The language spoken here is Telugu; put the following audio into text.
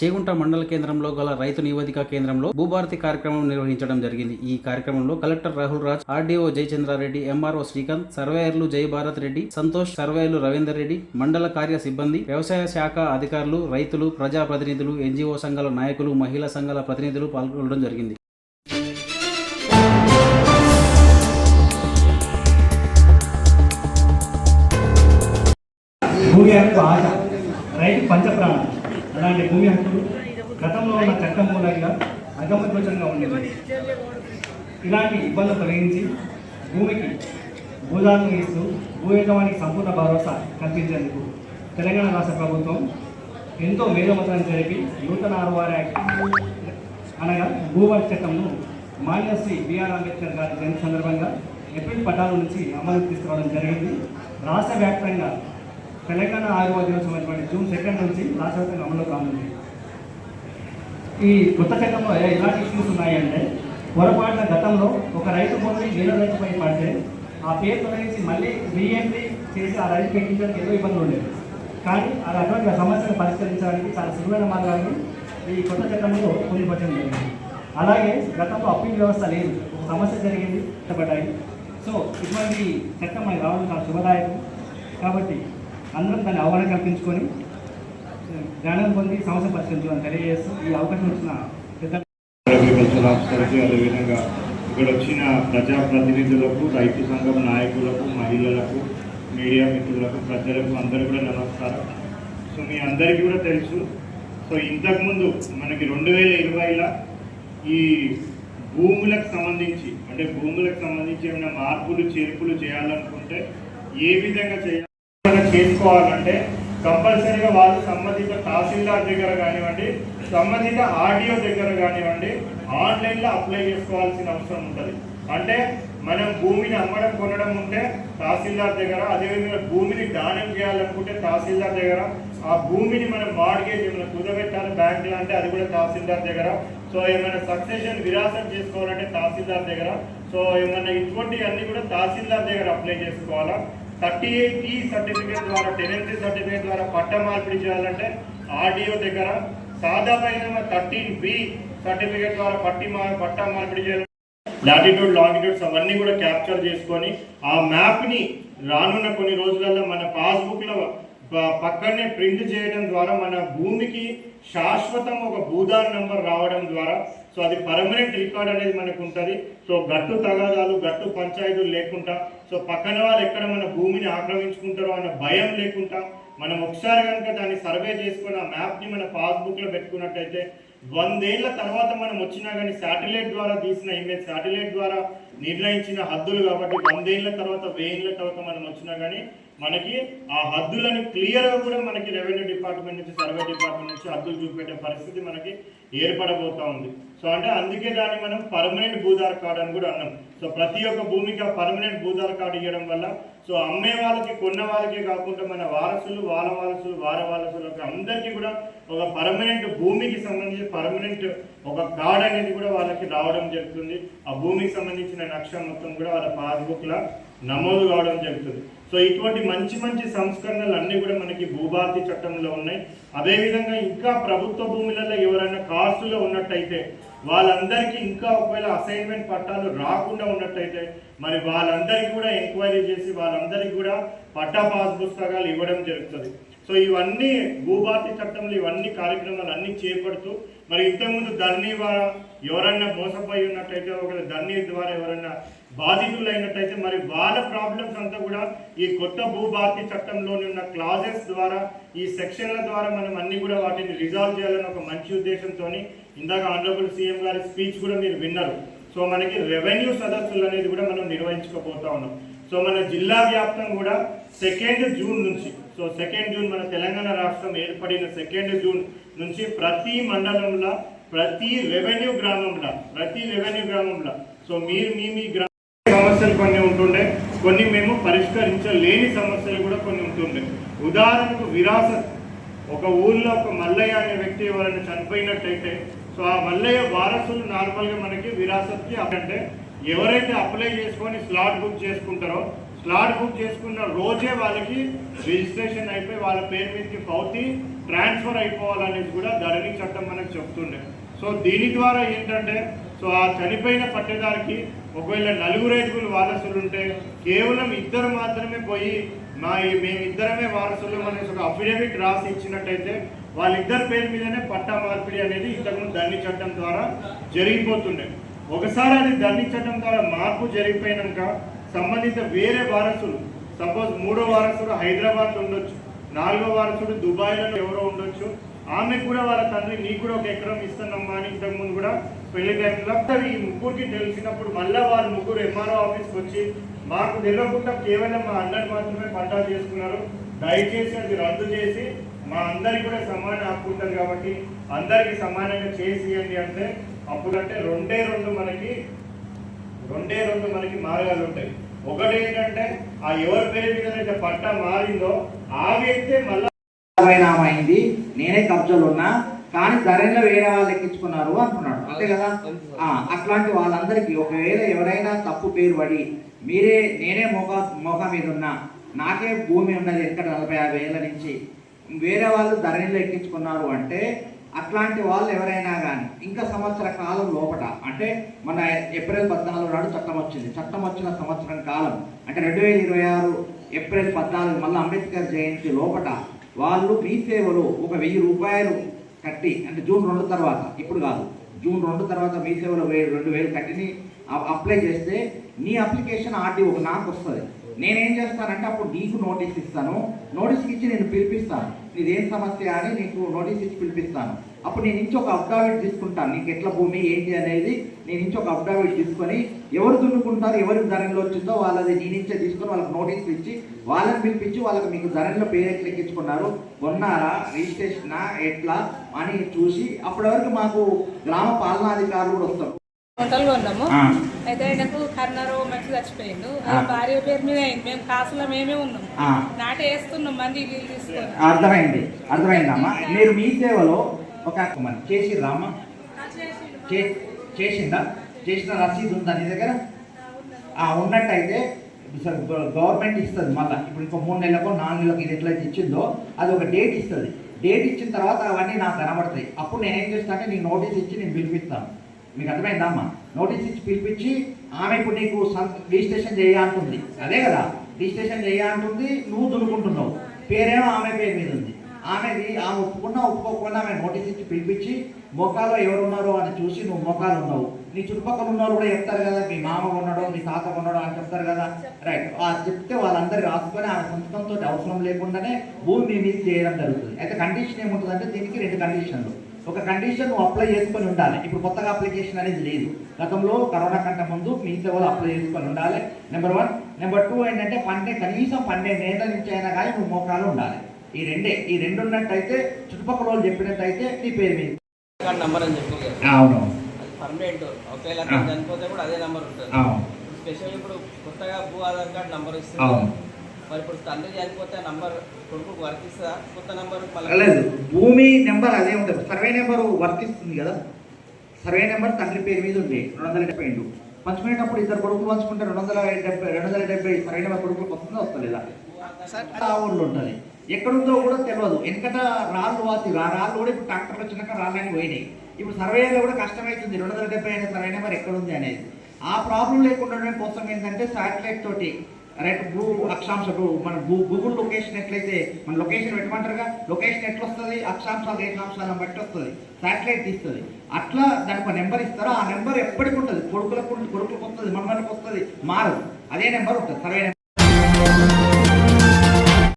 చేగుంట మండల కేంద్రంలో గల రైతు నివేదిక కేంద్రంలో భూభారతి కార్యక్రమం నిర్వహించడం జరిగింది. ఈ కార్యక్రమంలో collector Rahul Raj RDO Jayachandra Reddy MRO Srikanth సర్వేయర్లు Jayabharat Reddy Santosh సర్వేయర్లు రవీందర్ రెడ్డి మండల కార్య సిబ్బంది వ్యవసాయ శాఖ అధికారులు రైతులు ప్రజాప్రతినిధులు ఎన్జిఓ సంఘాల నాయకులు మహిళా సంఘాల ప్రతినిధులు పాల్గొనడం జరిగింది. భూమి హక్కు ఆశ. రైతు పంచప్రాణం. అలాంటి భూమి హక్కులు గతంలో ఉన్న చట్టం మూలంగా అగమగోచరంగా ఉండేది ఇలాంటి ఇబ్బందులు తొలగించి భూమికి భూదాలను ఇస్తూ భూ యజమానికి సంపూర్ణ భరోసా కల్పించేందుకు తెలంగాణ రాష్ట్ర ప్రభుత్వం ఎంతో మేధోమతనం జరిపి నూతన ఆర్వార్ యాక్ట్ అనగా భూవర్ చట్టంను మాన్యశ్రీ బిఆర్ అంబేద్కర్ గారి జయంతి సందర్భంగా ఏప్రిల్ పద్నాలుగు నుంచి అమలు తీసుకురావడం జరిగింది. రాష్ట్ర వ్యాప్తంగా తెలంగాణ ఆయుర్వేద దినోత్సవం జూన్ సెకండ్ నుంచి రాష్ట్రవ్యాప్తంగా అమలు కానుంది. ఈ కొత్త చట్టంలో ఎలాంటి ఇష్యూస్ ఉన్నాయంటే పొరపాటున గతంలో ఒక రైతు భూమి వేరే రైతుపై పడితే ఆ పేరు తొలగించి మళ్ళీ రీఎంట్రీ చేసి ఆ రైతు పెట్టించడానికి ఏదో ఇబ్బందులు ఉండేది కానీ అది అటువంటి సమస్యను పరిష్కరించడానికి చాలా సులువైన మార్గాన్ని ఈ కొత్త చట్టంలో పొందుపరచడం జరిగింది. అలాగే గతంలో అప్పీల్ వ్యవస్థ లేదు. ఒక సమస్య జరిగింది పడ్డాయి సో ఇటువంటి చట్టం మనకి రావడం చాలా శుభదాయకం. కాబట్టి అందరం దాన్ని అవగాహన కల్పించుకొని జ్ఞానం పొంది సమస్య పరిష్కరించాలని తెలియజేస్తూ ఈ అవకాశం ఇచ్చిన అదేవిధంగా ఇక్కడ వచ్చిన ప్రజాప్రతినిధులకు రైతు సంఘం నాయకులకు మహిళలకు మీడియా మిత్రులకు ప్రజలకు అందరూ కూడా నమస్కారం. సో మీ అందరికీ కూడా తెలుసు. సో ఇంతకుముందు మనకి రెండు వేల ఇరవైలో ఈ భూములకు సంబంధించి అంటే భూములకు సంబంధించి ఏమైనా మార్పులు చేర్పులు చేయాలనుకుంటే ఏ విధంగా చేయాలి? చేసుకోవాలంటే కంపల్సరీగా వాళ్ళు సంబంధిత తహసీల్దార్ దగ్గర కానివ్వండి సంబంధిత ఆర్డీఓ దగ్గర కానివ్వండి ఆన్లైన్లో అప్లై చేసుకోవాల్సిన అవసరం ఉంటుంది. అంటే మనం భూమిని అమ్మడం కొనడం ఉంటే తహసీల్దార్ దగ్గర అదేవిధంగా భూమిని దానం చేయాలనుకుంటే తహసీల్దార్ దగ్గర ఆ భూమిని మనం మార్గేజ్ ఏమైనా కుదబెట్టాలి బ్యాంకులు అంటే అది కూడా తహసీల్దార్ దగ్గర. సో ఏమైనా సక్సెషన్ విరాసం చేసుకోవాలంటే తహసీల్దార్ దగ్గర. సో ఏమైనా ఇటువంటివన్నీ కూడా తహసీల్దార్ దగ్గర అప్లై చేసుకోవాలా? థర్టీ ఎయిట్ ఈ సర్టిఫికేట్ ద్వారా టెనెన్సీ సర్టిఫికేట్ ద్వారా పట్ట మార్పిడి చేయాలంటే ఆర్డీఓ దగ్గర సాదా థర్టీన్ బి సర్టిఫికేట్ ద్వారా పట్టి పట్ట మార్పిడి చేయాలి. లాటిట్యూడ్ లాంగిట్యూడ్స్ అవన్నీ కూడా క్యాప్చర్ చేసుకొని ఆ మ్యాప్ని రానున్న కొన్ని రోజులలో మన పాస్బుక్లో పక్కనే ప్రింట్ చేయడం ద్వారా మన భూమికి శాశ్వతం ఒక భూదార్ నంబర్ రావడం ద్వారా సో అది పర్మనెంట్ రికార్డ్ అనేది మనకు ఉంటుంది. సో గట్టు తగాదాలు గట్టు పంచాయతీలు లేకుండా సో పక్కన వాళ్ళు ఎక్కడ మన భూమిని ఆక్రమించుకుంటారో అన్న భయం లేకుండా మనం ఒకసారి కనుక దాన్ని సర్వే చేసుకొని ఆ మ్యాప్ని మన పాస్బుక్లో పెట్టుకున్నట్టయితే వందేళ్ళ తర్వాత మనం వచ్చినా కానీ శాటిలైట్ ద్వారా తీసిన ఇమేజ్ శాటిలైట్ ద్వారా నిర్ణయించిన హద్దులు కాబట్టి వందేళ్ళ తర్వాత వేయేళ్ళ తర్వాత మనం వచ్చినా కానీ మనకి ఆ హద్దులను క్లియర్గా కూడా మనకి రెవెన్యూ డిపార్ట్మెంట్ నుంచి సర్వే డిపార్ట్మెంట్ నుంచి హద్దులు చూపెట్టే పరిస్థితి మనకి ఏర్పడబోతా ఉంది. సో అంటే అందుకే దాన్ని మనం పర్మనెంట్ భూధార కార్డు అని కూడా అన్నాం. సో ప్రతి ఒక్క భూమికి ఆ పర్మనెంట్ భూధార కార్డు ఇవ్వడం వల్ల సో అమ్మే వాళ్ళకి కొన్న వాళ్ళకే కాకుండా మన వారసులు వాళ్ళ వారసులు వార వారసులకు అందరికీ కూడా ఒక పర్మనెంట్ భూమికి సంబంధించి పర్మనెంట్ ఒక కార్డ్ అనేది కూడా వాళ్ళకి రావడం జరుగుతుంది. ఆ భూమికి సంబంధించిన నక్ష మొత్తం కూడా వాళ్ళ పాస్బుక్లో నమోదు కావడం జరుగుతుంది. సో ఇటువంటి మంచి మంచి సంస్కరణలు అన్నీ కూడా మనకి భూభారతి చట్టంలో ఉన్నాయి. అదేవిధంగా ఇంకా ప్రభుత్వ భూములలో ఎవరైనా కాస్టులో ఉన్నట్టయితే వాళ్ళందరికీ ఇంకా ఒకవేళ అసైన్మెంట్ పట్టాలు రాకుండా ఉన్నట్టయితే మరి వాళ్ళందరికీ కూడా ఎంక్వైరీ చేసి వాళ్ళందరికీ కూడా పట్టా పాస్ పుస్తకాలు ఇవ్వడం జరుగుతుంది. సో ఇవన్నీ భూభారతి చట్టంలో ఇవన్నీ కార్యక్రమాలు అన్ని చేపడుతూ మరి ఇంతకుముందు ధర్నీ ద్వారా ఎవరైనా మోసపోయి ఉన్నట్టయితే ఒకవేళ ధర్నీ ద్వారా ఎవరైనా బాధితులు అయినట్టయితే మరి వాళ్ళ ప్రాబ్లమ్స్ అంతా కూడా ఈ కొత్త భూభారతి చట్టంలోని ఉన్న క్లాజెస్ ద్వారా ఈ సెక్షన్ల ద్వారా మనం అన్ని కూడా వాటిని రిజాల్వ్ చేయాలని ఒక మంచి ఉద్దేశంతో ఇందాక ఆనరబుల్ సీఎం గారి స్పీచ్ కూడా మీరు విన్నారు. సో మనకి రెవెన్యూ సదస్సులు అనేది కూడా మనం నిర్వహించుకోబోతా ఉన్నాం. సో మన జిల్లా వ్యాప్తం కూడా సెకండ్ జూన్ నుంచి సో సెకండ్ జూన్ మన తెలంగాణ రాష్ట్రం ఏర్పడిన సెకండ్ జూన్ నుంచి ప్రతి మండలంలో ప్రతి రెవెన్యూ గ్రామంలో ప్రతి రెవెన్యూ గ్రామంలో. సో మీరు మీ మీ సమస్యలు కొన్ని ఉంటుండే కొన్ని మేము పరిష్కరించలేని సమస్యలు కూడా కొన్ని ఉంటుండే. ఉదాహరణకు విరాసత్ ఒక ఊళ్ళో ఒక మల్లయ్య అనే వ్యక్తి ఎవరైనా చనిపోయినట్టయితే సో ఆ మల్లయ్య వారసులు నార్మల్గా మనకి విరాసత్కి అంటే ఎవరైతే అప్లై చేసుకొని స్లాట్ బుక్ చేసుకుంటారో స్లాట్ బుక్ చేసుకున్న రోజే వాళ్ళకి రిజిస్ట్రేషన్ అయిపోయి వాళ్ళ పేరు మీదకి పౌతి ట్రాన్స్ఫర్ అయిపోవాలనేది కూడా ధరణి చట్టం మనకు చెప్తుండే. సో దీని ద్వారా ఏంటంటే సో ఆ చనిపోయిన పట్టేదారికి ఒకవేళ నలుగురు ఐదుగురు వారసులు ఉంటే కేవలం ఇద్దరు మాత్రమే పోయి మా మేమిద్దరమే వారసులు అనేసి ఒక అఫిడవిట్ రాసి ఇచ్చినట్టయితే వాళ్ళిద్దరి పేరు మీదనే పట్టా మార్పిడి అనేది ఇంతకుముందు దండి చట్టం ద్వారా జరిగిపోతుండే. ఒకసారి అది దండి చట్టం ద్వారా మార్పు జరిగిపోయినాక సంబంధిత వేరే వారసులు సపోజ్ మూడో వారసుడు హైదరాబాద్ ఉండొచ్చు నాలుగో వారసుడు దుబాయ్లో ఎవరో ఉండొచ్చు ఆమె కూడా వాళ్ళ తండ్రి నీకు కూడా ఒక ఎకరం ఇస్తున్నామ్మా అని ఇంతకుముందు కూడా పెళ్ళి టైంలో ఈ ముగ్గురికి తెలిసినప్పుడు మళ్ళా వాళ్ళు ముగ్గురు ఎంఆర్ఓ ఆఫీస్కి వచ్చి మాకు తెలియకుండా కేవలం మా అందరు మాత్రమే పట్టా చేసుకున్నారు. దయచేసి అది రద్దు చేసి మా అందరికి కూడా సమాన హక్కు ఉంటుంది కాబట్టి అందరికి సమానంగా చేసి అంటే అప్పుడంటే రెండే రెండు మనకి రెండే రెండు మనకి మార్గాలు ఉంటాయి. ఒకటి ఏంటంటే ఆ ఎవరి పేరు మీద అయితే పట్టా మారిందో ఆ వ్యక్తే మళ్ళీ అయింది. నేనే కబ్జాలు ఉన్నా. కానీ ధరలో వేరే వాళ్ళు ఎక్కించుకున్నారు అంటున్నాడు అంతే కదా? అట్లాంటి వాళ్ళందరికీ ఒకవేళ ఎవరైనా తప్పు పేరు పడి మీరే నేనే మొగ మొగ మీద ఉన్నా నాకే భూమి ఉన్నది ఎక్కడ నలభై యాభై ఏళ్ళ నుంచి వేరే వాళ్ళు ధరణిలో ఎక్కించుకున్నారు అంటే అట్లాంటి వాళ్ళు ఎవరైనా కానీ ఇంకా సంవత్సర కాలం లోపట అంటే మన ఏప్రిల్ పద్నాలుగు నాడు చట్టం వచ్చింది. చట్టం వచ్చిన సంవత్సరం కాలం అంటే రెండు వేల ఇరవై ఆరు ఏప్రిల్ పద్నాలుగు మళ్ళీ అంబేద్కర్ జయంతి లోపట వాళ్ళు మీ సేవలో ఒక వెయ్యి రూపాయలు కట్టి అంటే జూన్ రెండు తర్వాత ఇప్పుడు కాదు. జూన్ రెండు తర్వాత మీ సేవలో రెండు వేలు కట్టిని అప్లై చేస్తే నీ అప్లికేషన్ ఆర్డీఓ నాకు వస్తుంది. నేనేం చేస్తానంటే అప్పుడు నీకు నోటీస్ ఇస్తాను. నోటీస్ ఇచ్చి నేను పిలిపిస్తాను. నీదేం సమస్య అని నీకు నోటీస్ ఇచ్చి పిలిపిస్తాను. అప్పుడు నేను నుంచి ఒక అఫిడవిట్ తీసుకుంటాను. నీకు ఎట్లా భూమి ఏంటి అనేది నేను నుంచి ఒక అఫిడవిట్ తీసుకొని ఎవరు దున్నుకుంటారు ఎవరికి ధరలో వచ్చిందో వాళ్ళది నీ నుంచే తీసుకొని వాళ్ళకి నోటీసులు ఇచ్చి వాళ్ళని పిలిపించి వాళ్ళకి మీకు ధరలో పేరు ఎట్లా ఎక్కించుకున్నారు కొన్నారా రిజిస్ట్రేషనా ఎట్లా అని చూసి అప్పటి వరకు మాకు గ్రామ పాలనాధికారులు కూడా వస్తారు. వంటలు కొన్నాము. అయితే ఆయనకు కర్ణారు మంచి చచ్చిపోయిండు. భార్య పేరు మీద అయింది. మేము కాసులో మేమే ఉన్నాం. నాట వేస్తున్నాం మంది తీసుకొని. అర్థమైంది. అర్థమైందమ్మా. మీరు మీ సేవలో ఒక మన చేసి అమ్మ చే చేసిందా? చేసిన రసీదు ఉందా నీ దగ్గర? ఆ, ఉన్నట్టయితే గవర్నమెంట్ ఇస్తుంది మళ్ళీ. ఇప్పుడు ఇంకో మూడు నెలలకు నాలుగు నెలలకు ఇది ఎట్లయితే ఇచ్చిందో అది ఒక డేట్ ఇస్తుంది. డేట్ ఇచ్చిన తర్వాత అవన్నీ నాకు కనబడతాయి. అప్పుడు నేనేం చేస్తానంటే నీకు నోటీస్ ఇచ్చి నేను పిలిపిస్తాను మీకు అర్థమైందమ్మా నోటీస్ ఇచ్చి పిలిపించి ఆమె ఇప్పుడు నీకు రిజిస్ట్రేషన్ చేయాలంటుంది అదే కదా? రిజిస్ట్రేషన్ చేయాలంటుంది నువ్వు దున్నుకుంటున్నావు. పేరేమో ఆమె పేరు మీద ఉంది. ఆమెది ఆమె ఒప్పుకున్నా ఒప్పుకోకుండా ఆమె నోటీస్ ఇచ్చి పిలిపించి మోకాలో ఎవరున్నారో? అని చూసి నువ్వు మోకాలు ఉన్నావు. నీ చుట్టుపక్కల ఉన్నవారు కూడా చెప్తారు కదా మీ మామ ఉన్నాడో మీ తాత ఉన్నాడో అని చెప్తారు కదా. రైట్ ఆ చెప్తే వాళ్ళందరూ రాసుకొని ఆమె సంతకంతో అవసరం లేకుండానే భూమి మీ మీద చేయడం జరుగుతుంది. అయితే కండిషన్ ఏముంటుందంటే దీనికి రెండు కండిషన్లు ఒక కండిషన్ నువ్వు అప్లై చేసుకొని ఉండాలి. ఇప్పుడు కొత్తగా అప్లికేషన్ అనేది లేదు. గతంలో కరోనా కంటే ముందు మీ సేవలో అప్లై చేసుకొని ఉండాలి. నెంబర్ వన్ నెంబర్ టూ ఏంటంటే పన్నెండు కనీసం పన్నెండు ఏళ్ళ నుంచి అయినా కానీ నువ్వు మోకాలు ఉండాలి. ఈ రెండే ఈ రెండు ఉన్నట్టయితే చుట్టుపక్కల వాళ్ళు చెప్పినట్టయితే నీ పేరు మీద. నంబర్ అని చెప్పి కదా. అవును. అది పర్మనెంట్ ఒకవేళ చనిపోతే కూడా అదే నంబర్ ఉంటుంది. స్పెషల్ ఇప్పుడు కొత్తగా భూ ఆధార్ కార్డ్ నంబర్. ఇస్తుంది. మరి ఇప్పుడు తండ్రి చనిపోతే నంబర్ కొడుకు వర్తిస్తుందా? కొత్త నంబర్ లేదు. భూమి నెంబర్ అదే ఉంటుంది. సర్వే నెంబర్ వర్తిస్తుంది కదా. సర్వే నెంబర్ తండ్రి పేరు మీద ఉంది. రెండు వందల డెబ్బై ఐదు పంచుకునేటప్పుడు ఇద్దరు కొడుకులు పంచుకుంటే రెండు వందల డెబ్బై రెండు వందల డెబ్బై సర్వే నెంబర్ కొడుకులకు వస్తుందా వస్తలేదా? ఆ ఊళ్ళో ఉంటుంది. ఎక్కడుందో కూడా తెలియదు వెనకట రాళ్ళు వాతి రాళ్ళు కూడా ఇప్పుడు ట్రాక్టర్లు వచ్చినాక రాళ్ళని పోయినాయి. ఇప్పుడు సర్వేలో కూడా కష్టమవుతుంది. రెండు వందల డెబ్బై ఐదు సర్వే నెంబర్ ఎక్కడుంది అనేది. ఆ ప్రాబ్లం లేకుండా కోసం ఏంటంటే శాటిలైట్ తోటి రైట్ భూ అక్షాంశం మన భూ గూగుల్ లొకేషన్ ఎట్లయితే మన లొకేషన్ పెట్టమంటారుగా? లొకేషన్ ఎట్లా వస్తుంది అక్షాంశాలు రేఖాంశాలను బట్టి వస్తుంది. శాటిలైట్ తీస్తుంది. అట్లా దానికి ఒక నెంబర్ ఇస్తారో? ఆ నెంబర్ ఎప్పటికి ఉంటుంది. కొడుకులకు కొడుకులకు వస్తుంది మనమలకు వస్తుంది మారదు. అదే నెంబర్ ఉంటుంది. Survey number